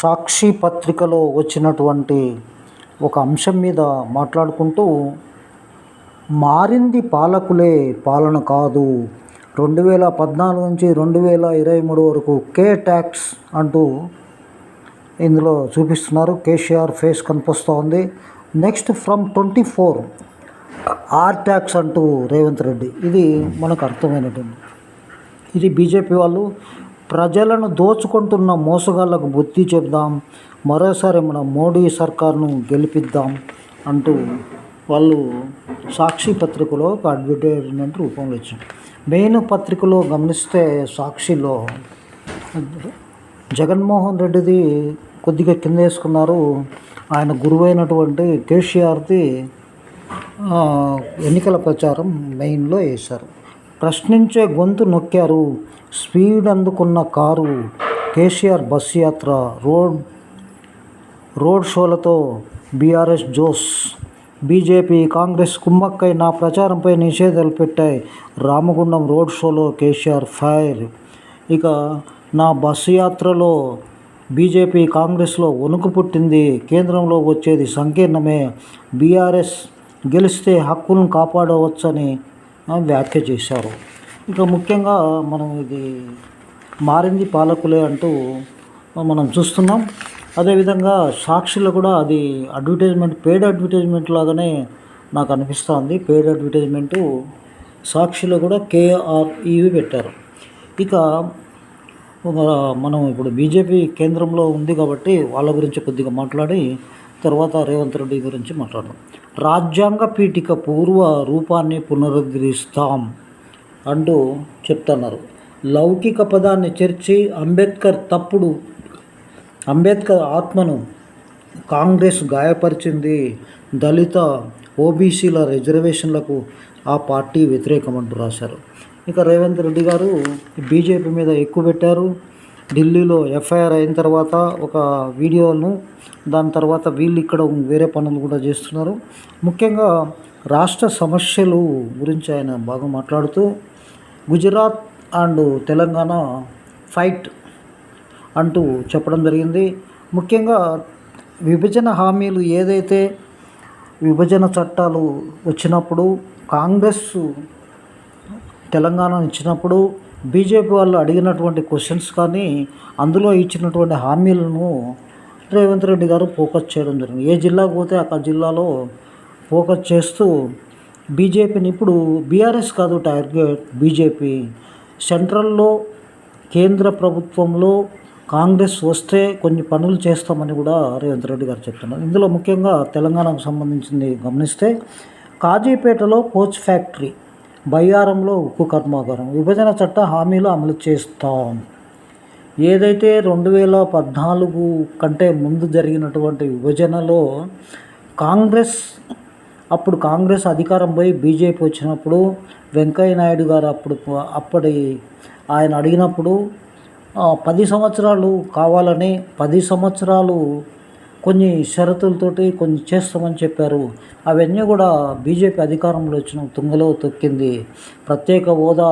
సాక్షి పత్రికలో వచ్చినటువంటి ఒక అంశం మీద మాట్లాడుకుంటూ మారింది పాలకులే పాలన కాదు. రెండు వేల పద్నాలుగు నుంచి రెండు వేల ఇరవై మూడు వరకు కే ట్యాక్స్ అంటూ ఇందులో చూపిస్తున్నారు. కేసీఆర్ ఫేస్ కనిపిస్తూ ఉంది next from twenty four R tax అంటూ రేవంత్ రెడ్డి. ఇది మనకు అర్థమైనటువంటి ఇది బీజేపీ వాళ్ళు ప్రజలను దోచుకుంటున్న మోసగాళ్ళకు బుద్ధి చెప్దాం. మరోసారి మన మోడీ సర్కార్ను గెలిపిద్దాం అంటూ వాళ్ళు సాక్షి పత్రికలో ఒక అడ్వర్టైజ్మెంట్ రూపంలో ఇచ్చారు. మెయిన్ పత్రికలో గమనిస్తే సాక్షిలో జగన్మోహన్ రెడ్డిది కొద్దిగా కింద వేసుకున్నారు. ఆయన గురువైనటువంటి కేసీఆర్ది ఎన్నికల ప్రచారం మెయిన్లో వేశారు. ప్రశ్నించే గొంతు నొక్కారు. స్పీడ్ అందుకున్న కారు కేసీఆర్ బస్ యాత్ర రోడ్ రోడ్ షోలతో బీఆర్ఎస్ జోస్. బీజేపీ కాంగ్రెస్ కుమ్మక్కై నా ప్రచారంపై నిషేధాలు పెట్టాయి. రామగుండం రోడ్ షోలో కేసీఆర్ ఫైర్. ఇక నా బస్సు యాత్రలో బీజేపీ కాంగ్రెస్లో వణుకు పుట్టింది. కేంద్రంలో వచ్చేది సంకీర్ణమే. బీఆర్ఎస్ గెలిస్తే హక్కులను కాపాడవచ్చని వ్యాఖ్య చేశారు. ఇంకా ముఖ్యంగా మనం ఇది మారింది పాలకులే అంటూ మనం చూస్తున్నాం. అదేవిధంగా సాక్షిలో కూడా అది అడ్వర్టైజ్మెంట్ పెయిడ్ అడ్వర్టైజ్మెంట్ లాగానే నాకు అనిపిస్తుంది. పెయిడ్ అడ్వర్టైజ్మెంటు సాక్షిలో కూడా కేఆర్ఈవి పెట్టారు. ఇక ఒక మనం ఇప్పుడు బీజేపీ కేంద్రంలో ఉంది కాబట్టి వాళ్ళ గురించి కొద్దిగా మాట్లాడి తర్వాత రేవంత్ రెడ్డి గురించి మాట్లాడదాం. రాజ్యాంగ పీఠిక పూర్వ రూపాన్ని పునరుద్ధరిస్తాం అంటూ చెప్తున్నారు. లౌకిక పదాన్ని చేర్చి అంబేద్కర్ తప్పుడు అంబేద్కర్ ఆత్మను కాంగ్రెస్ గాయపరిచింది. దళిత ఓబీసీల రిజర్వేషన్లకు ఆ పార్టీ వ్యతిరేకం అంటూ రాశారు. ఇక రేవంత్ రెడ్డి గారు బీజేపీ మీద ఎక్కువ పెట్టారు. ఢిల్లీలో ఎఫ్ఐఆర్ అయిన తర్వాత ఒక వీడియోను దాని తర్వాత వీళ్ళు ఇక్కడ వేరే పనులు కూడా చేస్తున్నారు. ముఖ్యంగా రాష్ట్ర సమస్యలు గురించి ఆయన బాగా మాట్లాడుతూ గుజరాత్ అండ్ తెలంగాణ ఫైట్ అంటూ చెప్పడం జరిగింది. ముఖ్యంగా విభజన హామీలు ఏదైతే విభజన చట్టాలు వచ్చినప్పుడు కాంగ్రెస్ తెలంగాణ ఇచ్చినప్పుడు బీజేపీ వాళ్ళు అడిగినటువంటి క్వశ్చన్స్ కానీ అందులో ఇచ్చినటువంటి హామీలను రేవంత్ రెడ్డి గారు ఫోకస్ చేయడం జరిగింది. ఏ జిల్లాకు పోతే ఆ జిల్లాలో ఫోకస్ చేస్తూ బీజేపీని ఇప్పుడు బీఆర్ఎస్ కాదు టార్గెట్ బీజేపీ. సెంట్రల్లో కేంద్ర ప్రభుత్వంలో కాంగ్రెస్ వస్తే కొన్ని పనులు చేస్తామని కూడా రేవంత్ రెడ్డి గారు చెప్తున్నారు. ఇందులో ముఖ్యంగా తెలంగాణకు సంబంధించింది గమనిస్తే కాజీపేటలో కోచ్ ఫ్యాక్టరీ బయ్యారంలో ఉక్కు కర్మాగారం. విభజన చట్ట హామీలు అమలు చేస్తాం. ఏదైతే రెండు వేల పద్నాలుగు కంటే ముందు జరిగినటువంటి విభజనలో కాంగ్రెస్ అప్పుడు కాంగ్రెస్ అధికారం పోయి బీజేపీ వచ్చినప్పుడు వెంకయ్య నాయుడు గారు అప్పుడు అప్పటి ఆయన అడిగినప్పుడు పది సంవత్సరాలు కావాలని పది సంవత్సరాలు కొన్ని షరతులతోటి కొన్ని చేస్తామని చెప్పారు. అవన్నీ కూడా బీజేపీ అధికారంలో వచ్చిన తుంగలో తొక్కింది. ప్రత్యేక హోదా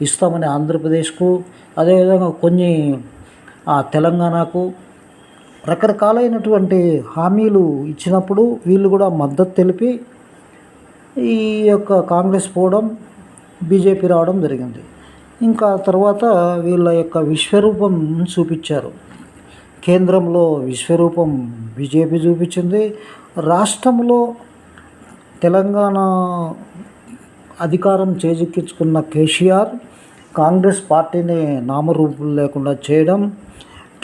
ఇస్తామని ఆంధ్రప్రదేశ్కు అదేవిధంగా కొన్ని ఆ, తెలంగాణకు రకరకాలైనటువంటి హామీలు ఇచ్చినప్పుడు వీళ్ళు కూడా మద్దతు తెలిపి ఈ యొక్క కాంగ్రెస్ పోవడం బీజేపీ రావడం జరిగింది. ఇంకా తర్వాత వీళ్ళ యొక్క విశ్వరూపం చూపించారు. కేంద్రంలో విశ్వరూపం బీజేపీ చూపించింది. రాష్ట్రంలో తెలంగాణ అధికారం చేజిక్కించుకున్న కేసీఆర్ కాంగ్రెస్ పార్టీని నామరూపం లేకుండా చేయడం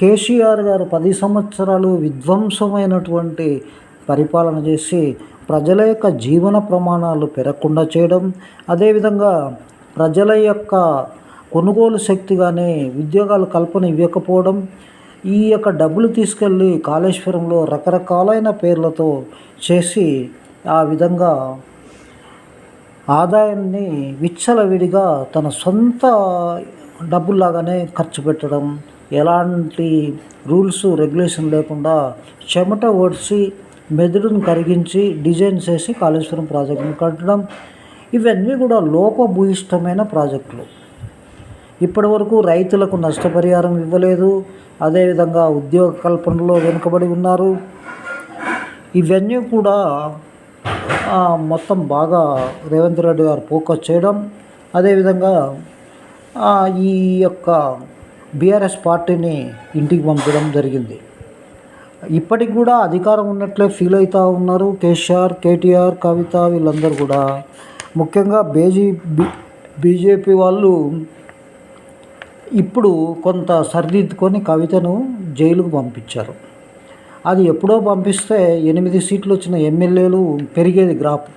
కేసీఆర్ గారు పది సంవత్సరాలు విధ్వంసమైనటువంటి పరిపాలన చేసి ప్రజల యొక్క జీవన ప్రమాణాలు పెరగకుండా చేయడం అదేవిధంగా ప్రజల యొక్క కొనుగోలు శక్తి కానీ ఉద్యోగాల కల్పన ఇవ్వకపోవడం ఈ యొక్క డబ్బులు తీసుకెళ్ళి కాళేశ్వరంలో రకరకాలైన పేర్లతో చేసి ఆ విధంగా ఆదాయాన్ని విచ్చలవిడిగా తన సొంత డబ్బుల్లాగానే ఖర్చు పెట్టడం ఎలాంటి రూల్స్ రెగ్యులేషన్ లేకుండా చెమట ఓడిసి మెదడును కరిగించి డిజైన్ చేసి కాళేశ్వరం ప్రాజెక్టును కట్టడం. ఇవన్నీ కూడా లోపభూయిష్టమైన ప్రాజెక్టులు. ఇప్పటి వరకు రైతులకు నష్టపరిహారం ఇవ్వలేదు. అదేవిధంగా ఉద్యోగ కల్పనలో వెనుకబడి ఉన్నారు. ఇవన్నీ కూడా మొత్తం బాగా రేవంత్ రెడ్డి గారు ఫోకస్ చేయడం. అదేవిధంగా ఈ యొక్క బీఆర్ఎస్ పార్టీని ఇంటికి పంపడం జరిగింది. ఇప్పటికి కూడా అధికారం ఉన్నట్లే ఫీల్ అవుతూ ఉన్నారు. కేసీఆర్ కేటీఆర్ కవిత వీళ్ళందరూ కూడా. ముఖ్యంగా బేజీ బీజేపీ వాళ్ళు ఇప్పుడు కొంత సరిదిద్దుకొని కవితను జైలుకు పంపించారు. అది ఎప్పుడో పంపిస్తే ఎనిమిది సీట్లు వచ్చిన ఎమ్మెల్యేలు పెరిగేది గ్రాఫ్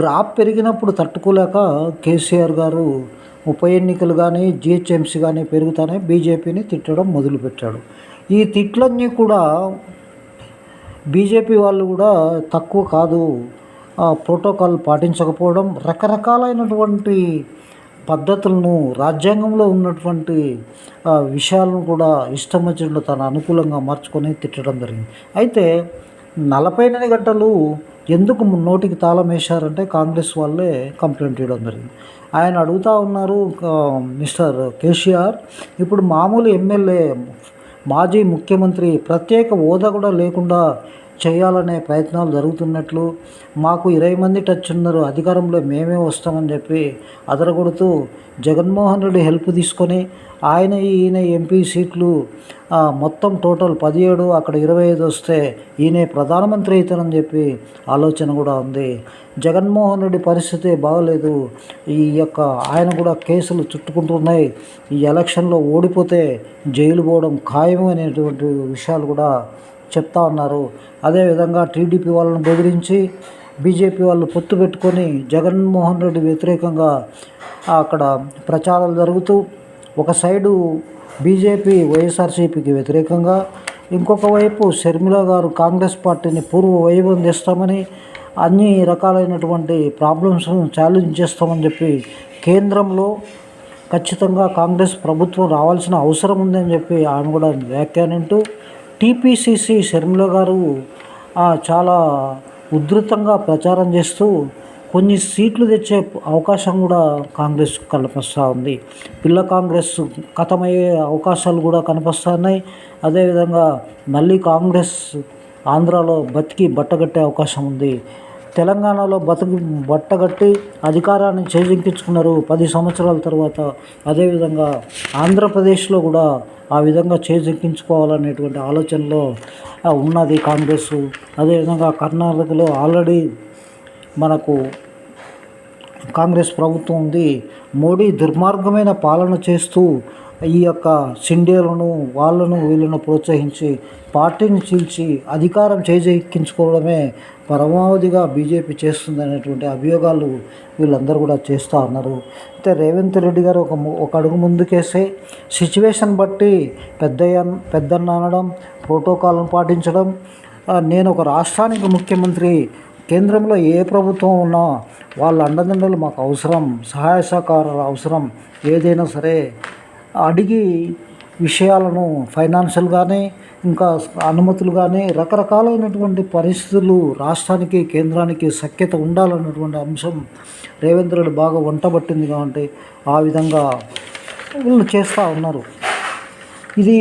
గ్రాఫ్ పెరిగినప్పుడు తట్టుకోలేక కేసీఆర్ గారు ఉప ఎన్నికలు కానీ జిహెచ్ఎంసీ కానీ పెరుగుతానే బీజేపీని తిట్టడం మొదలుపెట్టాడు. ఈ తిట్లన్నీ కూడా బీజేపీ వాళ్ళు కూడా తక్కువ కాదు ప్రోటోకాల్ పాటించకపోవడం రకరకాలైనటువంటి పద్ధతులను రాజ్యాంగంలో ఉన్నటువంటి విషయాలను కూడా ఇష్టం వచ్చినట్లు తన అనుకూలంగా మార్చుకొని తిట్టడం జరిగింది. అయితే నలభై ఎనిమిది గంటలు ఎందుకు నోటికి తాళం వేశారంటే కాంగ్రెస్ వాళ్ళే కంప్లైంట్ ఇవ్వడం జరిగింది. ఆయన అడుగుతా ఉన్నారు మిస్టర్ కేసీఆర్ ఇప్పుడు మామూలు ఎమ్మెల్యే మాజీ ముఖ్యమంత్రి ప్రత్యేక హోదా కూడా లేకుండా చేయాలనే ప్రయత్నాలు జరుగుతున్నట్లు మాకు ఇరవై మంది టచ్ ఉన్నారు అధికారంలో మేమే వస్తామని చెప్పి అదరగొడుతూ జగన్మోహన్ రెడ్డి హెల్ప్ తీసుకొని ఆయన ఈయన ఎంపీ సీట్లు మొత్తం టోటల్ పదిహేడు అక్కడ ఇరవై ఐదు వస్తే ఈయన ప్రధానమంత్రి అవుతారని చెప్పి ఆలోచన కూడా ఉంది. జగన్మోహన్ రెడ్డి పరిస్థితి బాగలేదు. ఈ యొక్క ఆయన కూడా కేసులు చుట్టుకుంటున్నాయి. ఈ ఎలక్షన్లో ఓడిపోతే జైలు పోవడం ఖాయం అనేటువంటి విషయాలు కూడా చెప్తా ఉన్నారు. అదేవిధంగా టీడీపీ వాళ్ళని బెదిరించి బీజేపీ వాళ్ళు పొత్తు పెట్టుకొని జగన్మోహన్ రెడ్డి వ్యతిరేకంగా అక్కడ ప్రచారాలు జరుగుతూ ఒక సైడు బీజేపీ వైఎస్ఆర్సీపీకి వ్యతిరేకంగా ఇంకొక వైపు షర్మిల గారు కాంగ్రెస్ పార్టీని పూర్వ వైభవం తెస్తామని అన్ని రకాలైనటువంటి ప్రాబ్లమ్స్ను ఛాలెంజ్ చేస్తామని చెప్పి కేంద్రంలో ఖచ్చితంగా కాంగ్రెస్ ప్రభుత్వం రావాల్సిన అవసరం ఉందని చెప్పి ఆమె కూడా వ్యాఖ్యానింటూ టీపీసీసీ షర్మిల గారు చాలా ఉధృతంగా ప్రచారం చేస్తూ కొన్ని సీట్లు తెచ్చే అవకాశం కూడా కాంగ్రెస్ కనిపిస్తూ ఉంది. పిల్ల కాంగ్రెస్ కథమయ్యే అవకాశాలు కూడా కనిపిస్తున్నాయి. అదేవిధంగా మళ్ళీ కాంగ్రెస్ ఆంధ్రాలో బతికి బట్టగట్టే అవకాశం ఉంది. తెలంగాణలో బతుకు బట్టగట్టి అధికారాన్ని చేజిక్కించుకున్నారు పది సంవత్సరాల తర్వాత అదేవిధంగా ఆంధ్రప్రదేశ్లో కూడా ఆ విధంగా చేజిక్కించుకోవాలనేటువంటి ఆలోచనలో ఉన్నది కాంగ్రెస్. అదేవిధంగా కర్ణాటకలో ఆల్రెడీ మనకు కాంగ్రెస్ ప్రభుత్వం ఉంది. మోడీ దుర్మార్గమైన పాలన చేస్తూ ఈ యొక్క సిండేలను వాళ్ళను వీళ్ళను ప్రోత్సహించి పార్టీని చీల్చి అధికారం చేజెక్కించుకోవడమే పరమావధిగా బీజేపీ చేస్తుంది అనేటువంటి అభియోగాలు వీళ్ళందరూ కూడా చేస్తూ ఉన్నారు. అయితే రేవంత్ రెడ్డి గారు ఒక ము- ఒక అడుగు ముందుకేసే సిచ్యువేషన్ బట్టి పెద్దయ్య పెద్దన్న అనడం ప్రోటోకాల్ను పాటించడం నేను ఒక రాష్ట్రానికి ముఖ్యమంత్రి కేంద్రంలో ఏ ప్రభుత్వం ఉన్నా వాళ్ళ అండదండలు మాకు అవసరం సహాయ సహకారాలు అవసరం ఏదైనా సరే అడిగి విషయాలను ఫైనాన్షియల్ కానీ ఇంకా అనుమతులు కానీ రకరకాలైనటువంటి పరిస్థితులు రాష్ట్రానికి కేంద్రానికి సఖ్యత ఉండాలన్నటువంటి అంశం రేవంత్ రెడ్డి బాగా వంటబట్టింది కాబట్టి ఆ విధంగా వీళ్ళు చేస్తూ ఉన్నారు. ఇది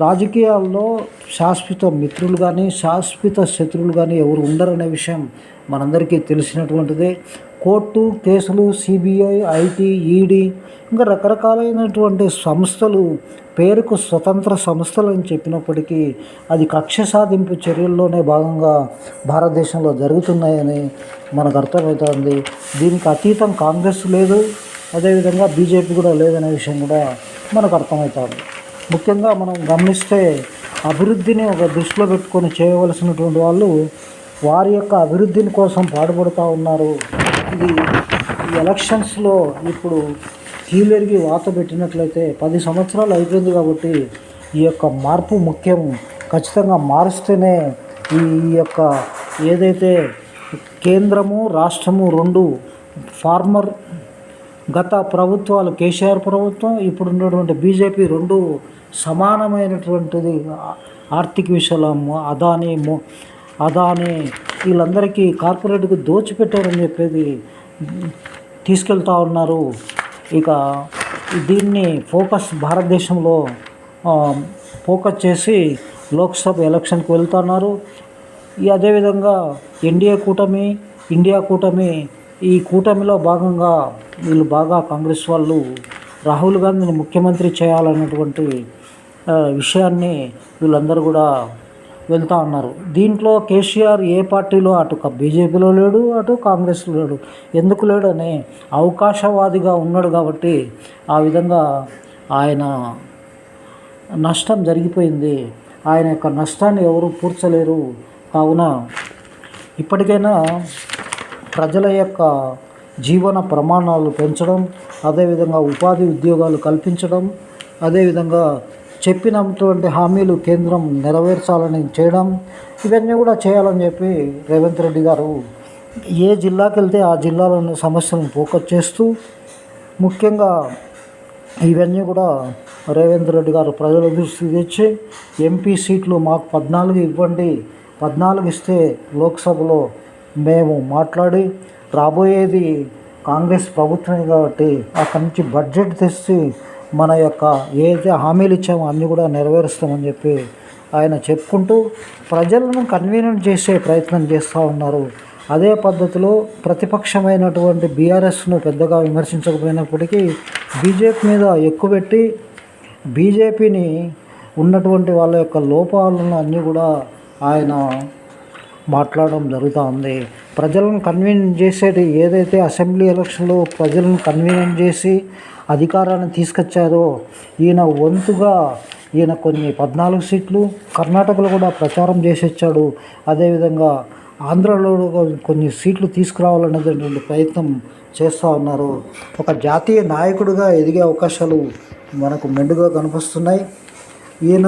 రాజకీయాల్లో శాశ్వత మిత్రులు కానీ శాశ్వత శత్రువులు కానీ ఎవరు ఉండరనే విషయం మనందరికీ తెలిసినటువంటిదే. Court cases CBI IT ED ఇంకా రకరకాలైనటువంటి సంస్థలు పేరుకు స్వతంత్ర సంస్థలు అని చెప్పినప్పటికీ అది కక్ష సాధింపు చర్యల్లోనే భాగంగా భారతదేశంలో జరుగుతున్నాయని మనకు అర్థమవుతుంది. దీనికి అతీతం కాంగ్రెస్ లేదు అదేవిధంగా బీజేపీ కూడా లేదనే విషయం కూడా మనకు అర్థమవుతుంది. ముఖ్యంగా మనం గమనిస్తే అభివృద్ధిని ఒక దృష్టిలో పెట్టుకొని చేయవలసినటువంటి వాళ్ళు వారి యొక్క అభివృద్ధిని కోసం పాటుపడుతూ ఉన్నారు. ఇది ఈ ఎలక్షన్స్లో ఇప్పుడు కీలెరిగి వాత పెట్టినట్లయితే పది సంవత్సరాలు అయిపోయింది కాబట్టి ఈ యొక్క మార్పు ముఖ్యం. ఖచ్చితంగా మారుస్తేనే ఈ ఈ యొక్క ఏదైతే కేంద్రము రాష్ట్రము రెండు ఫార్మర్ గత ప్రభుత్వాలు కేసీఆర్ ప్రభుత్వం ఇప్పుడు ఉన్నటువంటి బీజేపీ రెండు సమానమైనటువంటిది ఆర్థిక విషయంలో అదానీ అదాని అదాని వీళ్ళందరికీ కార్పొరేట్కి దోచిపెట్టారని చెప్పేది తీసుకెళ్తా ఉన్నారు. ఇక దీన్ని ఫోకస్ భారతదేశంలో ఫోకస్ చేసి లోక్సభ ఎలక్షన్కి వెళ్తున్నారు ఈ అదేవిధంగా ఎన్డీఏ కూటమి ఇండియా కూటమి ఈ కూటమిలో భాగంగా వీళ్ళు బాగా కాంగ్రెస్ వాళ్ళు రాహుల్ గాంధీని ముఖ్యమంత్రి చేయాలన్నటువంటి విషయాన్ని వీళ్ళందరూ కూడా వెళ్తూ ఉన్నారు. దీంట్లో కేసీఆర్ ఏ పార్టీలో అటు బీజేపీలో లేడు అటు కాంగ్రెస్లో లేడు. ఎందుకు లేడు అని అవకాశవాదిగా ఉన్నాడు కాబట్టి ఆ విధంగా ఆయన నష్టం జరిగిపోయింది. ఆయన యొక్క నష్టాన్ని ఎవరు పూడ్చలేరు. కావున ఇప్పటికైనా ప్రజల యొక్క జీవన ప్రమాణాలు పెంచడం అదేవిధంగా ఉపాధి ఉద్యోగాలు కల్పించడం అదేవిధంగా చెప్పినటువంటి హామీలు కేంద్రం నెరవేర్చాలని చేయడం ఇవన్నీ కూడా చేయాలని చెప్పి రేవంత్ రెడ్డి గారు ఏ జిల్లాకి వెళ్తే ఆ జిల్లాలోని సమస్యలను ఫోకస్ చేస్తూ ముఖ్యంగా ఇవన్నీ కూడా రేవంత్ రెడ్డి గారు ప్రజల దృష్టి తెచ్చి ఎంపీ సీట్లు మాకు పద్నాలుగు ఇవ్వండి పద్నాలుగు ఇస్తే లోక్సభలో మేము మాట్లాడి రాబోయేది కాంగ్రెస్ ప్రభుత్వమే కాబట్టి అక్కడి నుంచి బడ్జెట్ తెచ్చి మన యొక్క ఏదైతే హామీలు ఇచ్చామో అన్నీ కూడా నెరవేరుస్తామని చెప్పి ఆయన చెప్పుకుంటూ ప్రజలను కన్వీనియంట్ చేసే ప్రయత్నం చేస్తూ ఉన్నారు. అదే పద్ధతిలో ప్రతిపక్షమైనటువంటి బీఆర్ఎస్ను పెద్దగా విమర్శించకపోయినప్పటికీ బీజేపీ మీద ఎక్కువెట్టి బీజేపీని ఉన్నటువంటి వాళ్ళ యొక్క లోపాలను అన్నీ కూడా ఆయన మాట్లాడడం జరుగుతూ ఉంది. ప్రజలను కన్వీనియంట్ చేసేది ఏదైతే అసెంబ్లీ ఎలక్షన్లో ప్రజలను కన్వీనియంట్ చేసి అధికారాన్ని తీసుకొచ్చారో? ఈయన వంతుగా ఈయన కొన్ని పద్నాలుగు సీట్లు కర్ణాటకలో కూడా ప్రచారం చేసి వచ్చాడు అదేవిధంగా ఆంధ్రలో కొన్ని సీట్లు తీసుకురావాలనేటువంటి ప్రయత్నం చేస్తూ ఉన్నారు. ఒక జాతీయ నాయకుడిగా ఎదిగే అవకాశాలు మనకు మెండుగా కనిపిస్తున్నాయి. ఈయన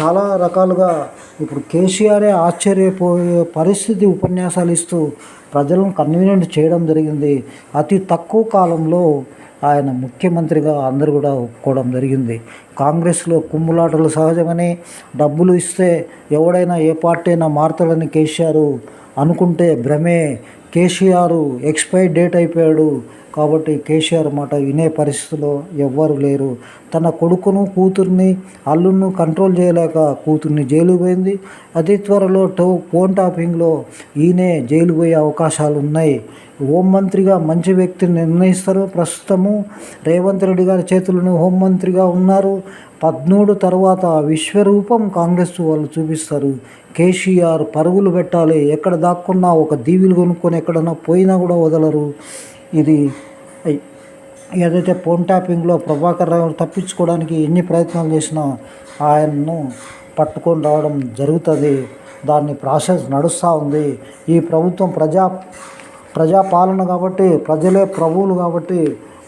చాలా రకాలుగా ఇప్పుడు కేసీఆరే ఆశ్చర్యపోయే పరిస్థితి ఉపన్యాసాలు ఇస్తూ ప్రజలను కన్వీనియంట్ చేయడం జరిగింది. అతి తక్కువ కాలంలో ఆయన ముఖ్యమంత్రిగా అందరూ కూడా ఒప్పుకోవడం జరిగింది. కాంగ్రెస్లో కుమ్ములాటలు సహజమని డబ్బులు ఇస్తే ఎవడైనా ఏ పార్టీ అయినా మారుతాడని కేసీఆర్ అనుకుంటే భ్రమే. కేసీఆర్ ఎక్స్పైర్ డేట్ అయిపోయాడు. కాబట్టి కేసీఆర్ మాట వినే పరిస్థితిలో ఎవ్వరు లేరు. తన కొడుకును కూతుర్ని అల్లును కంట్రోల్ చేయలేక కూతుర్ని జైలు పోయింది. అతి త్వరలో టో ఫోన్ టాపింగ్లో ఈయనే జైలు పోయే అవకాశాలు ఉన్నాయి. హోంమంత్రిగా మంచి వ్యక్తిని నిర్ణయిస్తారు. ప్రస్తుతము రేవంత్ రెడ్డి గారి చేతులను హోంమంత్రిగా ఉన్నారు. పద్మూడు తర్వాత విశ్వరూపం కాంగ్రెస్ వాళ్ళు చూపిస్తారు. కేసీఆర్ పరుగులు పెట్టాలి. ఎక్కడ దాక్కున్నా ఒక దీవిలు కొనుక్కొని ఎక్కడన్నా పోయినా కూడా వదలరు. ఇది ఏదైతే ఫోన్ ట్యాపింగ్లో ప్రభాకర్ రావు తప్పించుకోవడానికి ఎన్ని ప్రయత్నాలు చేసినా ఆయన్ను పట్టుకొని రావడం జరుగుతుంది. దాన్ని ప్రాసెస్ నడుస్తూ ఉంది. ఈ ప్రభుత్వం ప్రజా ప్రజాపాలన కాబట్టి ప్రజలే ప్రభువులు కాబట్టి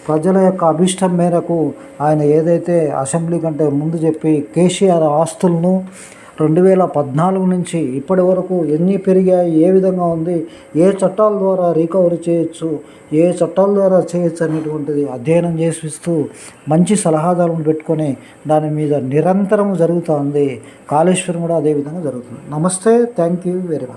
ప్రజల యొక్క అభిష్టం మేరకు ఆయన ఏదైతే అసెంబ్లీ కంటే ముందు చెప్పి కేసీఆర్ ఆస్తులను రెండు వేల పద్నాలుగు నుంచి ఇప్పటి వరకు ఎన్ని పెరిగాయి ఏ విధంగా ఉంది ఏ చట్టాల ద్వారా రికవరీ చేయొచ్చు ఏ చట్టాల ద్వారా చేయొచ్చు అనేటువంటిది అధ్యయనం చేసిస్తూ మంచి సలహాదారులను పెట్టుకొని దాని మీద నిరంతరం జరుగుతూ ఉంది. కాళేశ్వరం కూడా అదే విధంగా జరుగుతుంది. నమస్తే థ్యాంక్ యూ వెరీ మచ్.